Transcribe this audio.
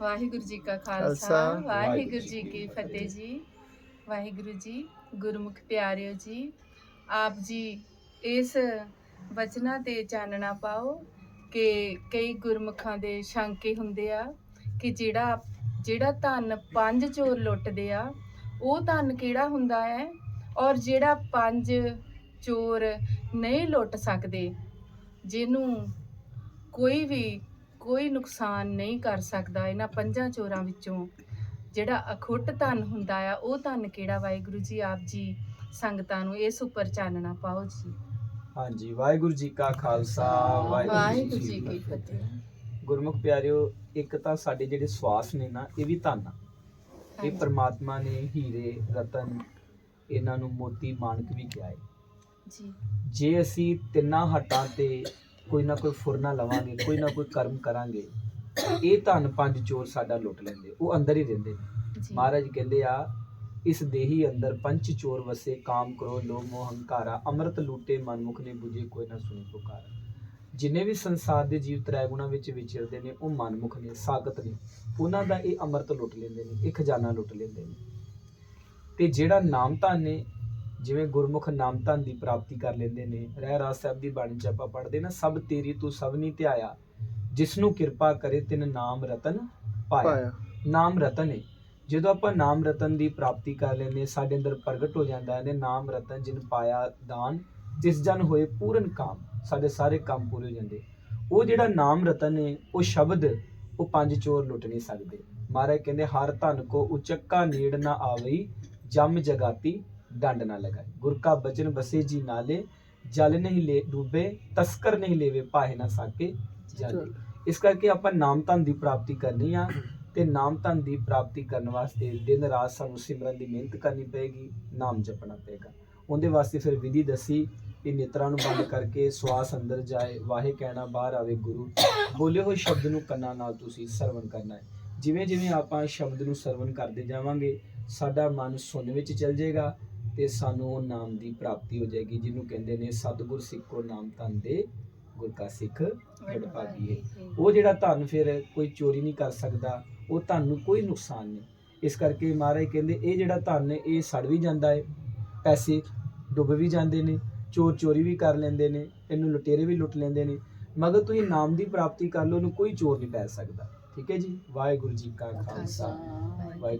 ਵਾਹਿਗੁਰੂ ਜੀ ਕਾ ਖਾਲਸਾ ਵਾਹਿਗੁਰੂ ਜੀ ਕੀ ਫਤਿਹ ਜੀ। ਵਾਹਿਗੁਰੂ ਜੀ ਗੁਰਮੁਖ ਪਿਆਰਿਓ ਜੀ ਆਪ ਜੀ ਇਸ ਵਚਨਾਂ ਤੇ ਚਾਨਣਾ ਪਾਓ ਕਿ ਕਈ ਗੁਰਮੁਖਾਂ ਦੇ ਸ਼ੰਕੇ ਹੁੰਦੇ ਆ ਕਿ ਜਿਹੜਾ ਜਿਹੜਾ ਧਨ ਪੰਜ ਚੋਰ ਲੁੱਟਦੇ ਆ ਉਹ ਧਨ ਕਿਹੜਾ ਹੁੰਦਾ ਹੈ? ਔਰ ਜਿਹੜਾ ਪੰਜ ਚੋਰ ਨਹੀਂ ਲੁੱਟ ਸਕਦੇ ਜਿਹਨੂੰ ਕੋਈ ਵੀ ਕੋਈ ਨੁਕਸਾਨ ਨਹੀਂ ਕਰ ਸਕਦਾ ਇਹਨਾਂ ਪੰਜਾਂ ਚੋਰਾਂ ਵਿੱਚੋਂ। ਜਿਹੜਾ ਅਖੁੱਟ ਧਨ ਹੁੰਦਾ ਆ ਉਹ ਧਨ ਕਿਹੜਾ? ਵਾਹਿਗੁਰੂ ਜੀ ਆਪ ਜੀ ਸੰਗਤਾਂ ਨੂੰ ਇਸ ਉੱਪਰ ਚਾਨਣਾ ਪਾਓ ਜੀ। ਹਾਂਜੀ ਵਾਹਿਗੁਰੂ ਜੀ ਕਾ ਖਾਲਸਾ ਵਾਹਿਗੁਰੂ ਜੀ ਕੀ ਫਤਿਹ। ਗੁਰਮੁਖ ਪਿਆਰਿਓ ਇੱਕ ਤਾਂ ਸਾਡੇ ਜਿਹੜੇ ਸਵਾਸ ਨੇ ਨਾ ਇਹ ਵੀ ਧਨ ਆ। ਇਹ। ਪ੍ਰਮਾਤਮਾ ਨੇ ਹੀਰੇ ਰਤਨ ਇਹਨਾਂ ਨੂੰ ਮੋਤੀ ਮਾਨਕ ਵੀ ਕਿਹਾ ਹੈ ਜੀ। ਜੇ ਅਸੀਂ ਤਿੰਨਾਂ ਹੱਟਾਂ ਤੇ ਕੋਈ ਨਾ ਕੋਈ ਫੁਰਨਾ ਲਵਾਂਗੇ ਕੋਈ ਨਾ ਕੋਈ ਕਰਮ ਕਰਾਂਗੇ। ਇਹ ਧਨ ਪੰਜ ਚੋਰ ਸਾਡਾ ਲੁੱਟ ਲੈਂਦੇ ਉਹ ਅੰਦਰ ਹੀ ਰਹਿੰਦੇ ਨੇ। ਮਹਾਰਾਜ ਕਹਿੰਦੇ ਆ ਇਸ ਦੇਹੀ ਅੰਦਰ ਪੰਚ ਚੋਰ ਵਸੇ ਕਾਮ ਕਰੋ ਲੋਭ ਮੋਹ ਹੰਕਾਰਾ ਅੰਮ੍ਰਿਤ ਲੂਟੇ ਮਨਮੁਖ ਨੇ 부ਝੇ ਕੋਈ ਨਾ ਸੁਣੀ ਪੁਕਾਰਾ ਜਿੰਨੇ ਵੀ ਸੰਸਾਰ ਦੇ ਜੀਵ ਤ੍ਰੈ ਗੁਣਾ ਵਿੱਚ ਵਿਚਰਦੇ ਨੇ ਉਹ ਮਨਮੁਖ ਨੇ ਸਾਗਤ ਨੇ। ਉਹਨਾਂ ਦਾ ਇਹ ਅੰਮ੍ਰਿਤ ਲੁੱਟ ਲੈਂਦੇ ਨੇ ਇਹ ਖਜ਼ਾਨਾ ਲੁੱਟ ਲੈਂਦੇ ਨੇ। ਤੇ ਜਿਹੜਾ ਨਾਮ ਧਨ ਨੇ ਜਿਵੇਂ ਗੁਰਮੁਖ ਨਾਮ ਧਨ ਦੀ ਪ੍ਰਾਪਤੀ ਕਰ ਲੈਂਦੇ ਨੇ ਰਹਿ ਰਾਸ ਸਾਹਿਬ ਦੀ ਬਾਣੀ ਚ ਆਪਾਂ ਪੜ੍ਹਦੇ ਨਾ ਸਭ ਤੇਰੀ ਤੂੰ ਸਭ ਨਹੀਂ ਧਿਆਇਆ ਜਿਸ ਨੂੰ ਕਿਰਪਾ ਕਰੇ ਤਿਨ ਨਾਮ ਰਤਨ ਪਾਇਆ। ਨਾਮ ਰਤਨ ਹੈ ਜਦੋਂ ਆਪਾਂ ਨਾਮ ਰਤਨ ਦੀ ਪ੍ਰਾਪਤੀ ਕਰ ਲੈਂਦੇ ਸਾਡੇ ਅੰਦਰ ਪ੍ਰਗਟ ਹੋ ਜਾਂਦਾ ਹੈ ਨਾਮ ਰਤਨ ਜਿਨ ਪਾਇਆ ਦਾਨ ਜਿਸ ਜਨ ਹੋਏ ਪੂਰਨ ਕਾਮ ਸਾਡੇ ਸਾਰੇ ਕੰਮ ਪੂਰੇ ਹੋ ਜਾਂਦੇ। ਉਹ ਜਿਹੜਾ ਨਾਮ ਰਤਨ ਹੈ ਉਹ ਸ਼ਬਦ ਉਹ ਪੰਜ ਚੋਰ ਲੁੱਟ ਨਹੀਂ ਸਕਦੇ। ਮਹਾਰਾਜ ਕਹਿੰਦੇ ਹਰ ਧਨ ਕੋ ਉਚੱਕਾ ਨੇੜ ਨਾ ਆਵਈ ਜਮ ਜਗਾਤੀ ਡੰਡ ਨਾ ਲਗਾਏ। ਗੁਰ ਕਾ ਬਚਨ ਬਸੇ ਜੀ ਨਾਲੇ ਜਲ ਨਹੀਂ ਲੈ ਡੂਬੇ ਤਸਕਰ ਨਹੀਂ ਲੈਵੇ ਪਾਹੇ ਨਾ ਸਾਕੇ ਜਾਲੇ। ਇਸ ਕਰਕੇ ਆਪਾਂ ਨਾਮ ਧਨ ਦੀ ਪ੍ਰਾਪਤੀ ਕਰਨੀ ਆ ਤੇ ਨਾਮ ਧਨ ਦੀ ਪ੍ਰਾਪਤੀ ਕਰਨ ਵਾਸਤੇ ਦਿਨ ਰਾਤ ਸਾਨੂੰ ਸਿਮਰਨ ਦੀ ਮਿਹਨਤ ਕਰਨੀ ਪਏਗੀ ਨਾਮ ਜਪਣਾ ਪਏਗਾ। ਉਹਦੇ ਵਾਸਤੇ ਫਿਰ ਵਿਧੀ ਦੱਸੀ ਕਿ ਨੇਤਰਾਂ ਨੂੰ ਬੰਦ ਕਰਕੇ ਸਵਾਸ ਅੰਦਰ ਜਾਏ ਵਾਹੇ ਕਹਿਣਾ ਬਾਹਰ ਆਵੇ ਗੁਰੂ। ਬੋਲੇ ਹੋਏ ਸ਼ਬਦ ਨੂੰ ਕੰਨਾਂ ਨਾਲ ਤੁਸੀਂ ਸਰਵਣ ਕਰਨਾ ਹੈ। ਜਿਵੇਂ ਜਿਵੇਂ ਆਪਾਂ ਸ਼ਬਦ ਨੂੰ ਸਰਵਣ ਕਰਦੇ ਜਾਵਾਂਗੇ ਸਾਡਾ ਮਨ ਸੁਣ ਵਿੱਚ ਚੱਲ ਜਾਏਗਾ ਤੇ ਸਾਨੂੰ ਉਹ ਨਾਮ ਦੀ ਪ੍ਰਾਪਤੀ ਹੋ ਜਾਏਗੀ ਜਿਹਨੂੰ ਕਹਿੰਦੇ ਨੇ ਸਤਿਗੁਰ ਸਿੱਖੋ ਨਾਮ ਧਨ ਦੇ ਗੁਰ ਕਾ ਸਿੱਖ ਵਡਭਾਗੀ ਹੈ ਉਹ ਜਿਹੜਾ ਧਨ ਫਿਰ ਕੋਈ ਚੋਰੀ ਨਹੀਂ ਕਰ ਸਕਦਾ ਉਹ ਧਨ ਨੂੰ ਕੋਈ ਨੁਕਸਾਨ ਨਹੀਂ। ਇਸ ਕਰਕੇ ਮਹਾਰਾਜ ਕਹਿੰਦੇ ਇਹ ਜਿਹੜਾ ਧਨ ਹੈ ਇਹ ਸੜ ਵੀ ਜਾਂਦਾ ਹੈ ਪੈਸੇ ਡੁੱਬ ਵੀ ਜਾਂਦੇ ਨੇ ਚੋਰ ਚੋਰੀ ਵੀ ਕਰ ਲੈਂਦੇ ਨੇ ਇਹਨੂੰ ਲੁਟੇਰੇ ਵੀ ਲੁੱਟ ਲੈਂਦੇ ਨੇ। ਮਗਰ ਤੁਸੀਂ ਨਾਮ ਦੀ ਪ੍ਰਾਪਤੀ ਕਰ ਲਓ ਉਹਨੂੰ ਕੋਈ ਚੋਰ ਨਹੀਂ ਪੈ ਸਕਦਾ। ਠੀਕ ਹੈ ਜੀ? ਵਾਹਿਗੁਰੂ ਜੀ ਕਾ ਖਾਲਸਾ। ਵਾਹਿਗੁਰੂ